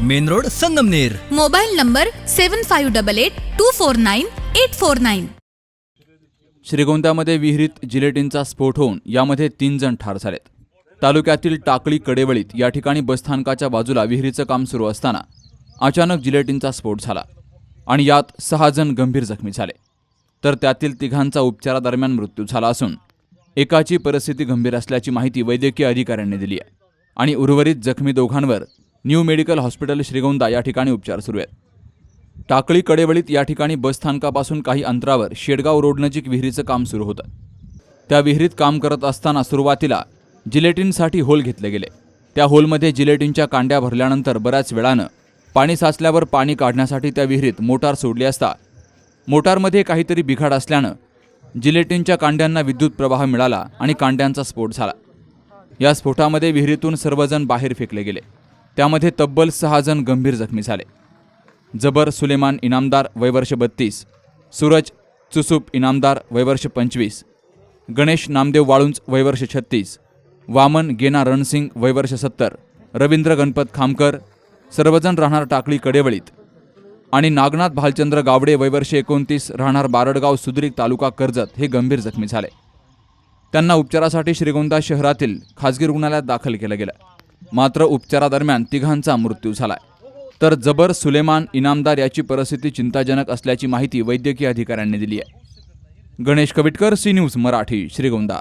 Main road Sangamner. Mobile number seven five double eight two four nine eight four nine. श्रीगोंद्यामध्ये विहिरीत जिलेटिनचा स्फोट होऊन यामध्ये तीन जण ठार झालेत. तालुक्यातील टाकळी कडेवळीत या ठिकाणी बसस्थानकाच्या बाजूला विहिरीचं काम सुरू असताना अचानक जिलेटिनचा स्फोट झाला आणि यात सहा जण गंभीर जखमी झाले. तर त्यातील तिघांचा उपचारादरम्यान मृत्यू झाला असून एकाची परिस्थिती गंभीर असल्याची माहिती वैद्यकीय अधिकाऱ्यांनी दिली आहे आणि उर्वरित जखमी दोघांवर न्यू मेडिकल हॉस्पिटल श्रीगोंदा या ठिकाणी उपचार सुरू आहेत. टाकळी कडेवळीत या ठिकाणी बसस्थानकापासून काही अंतरावर शेडगाव रोडनजीक विहिरीचं काम सुरू होतं. त्या विहिरीत काम करत असताना सुरुवातीला जिलेटिनसाठी होल घेतले गेले. त्या होलमध्ये जिलेटिनच्या कांड्या भरल्यानंतर बऱ्याच वेळानं पाणी साचल्यावर पाणी काढण्यासाठी त्या विहिरीत मोटार सोडली असता मोटारमध्ये काहीतरी बिघाड असल्यानं जिलेटिनच्या कांड्यांना विद्युत प्रवाह मिळाला आणि कांड्यांचा स्फोट झाला. या स्फोटामध्ये विहिरीतून सर्वजण बाहेर फेकले गेले. त्यामध्ये तब्बल सहा जण गंभीर जखमी झाले. जबर सुलेमान इनामदार वयवर्ष बत्तीस सूरज चुसूप इनामदार वयवर्ष पंचवीस गणेश नामदेव वाळुंज वयवर्ष छत्तीस वामन गेना रणसिंग वयवर्ष सत्तर रवींद्र गणपत खामकर सर्वजण राहणार टाकळी कडेवळीत आणि नागनाथ भालचंद्र गावडे वयवर्ष एकोणतीस राहणार बारडगाव सुद्रिक तालुका कर्जत हे गंभीर जखमी झाले. त्यांना उपचारासाठी श्रीगोंदा शहरातील खाजगी रुग्णालयात दाखल केलं गेलं. मात्र उपचारादरम्यान तिघांचा मृत्यू झालाय. तर जबर सुलेमान इनामदार याची परिस्थिती चिंताजनक असल्याची माहिती वैद्यकीय अधिकाऱ्यांनी दिली आहे. Ganesh Kavitkar C news Marathi Shrigonda.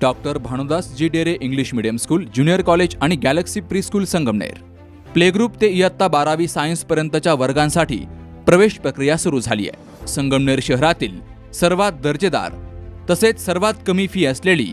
Doctor Bhanudas G Dere English medium school junior college आणि galaxy pre school Sangamner. Play group ते इयत्ता बारावी सायन्स पर्यंतच्या वर्गांसाठी प्रवेश प्रक्रिया सुरू झाली आहे. संगमनेर शहरातील सर्वात दर्जेदार तसेच सर्वात कमी फी असलेली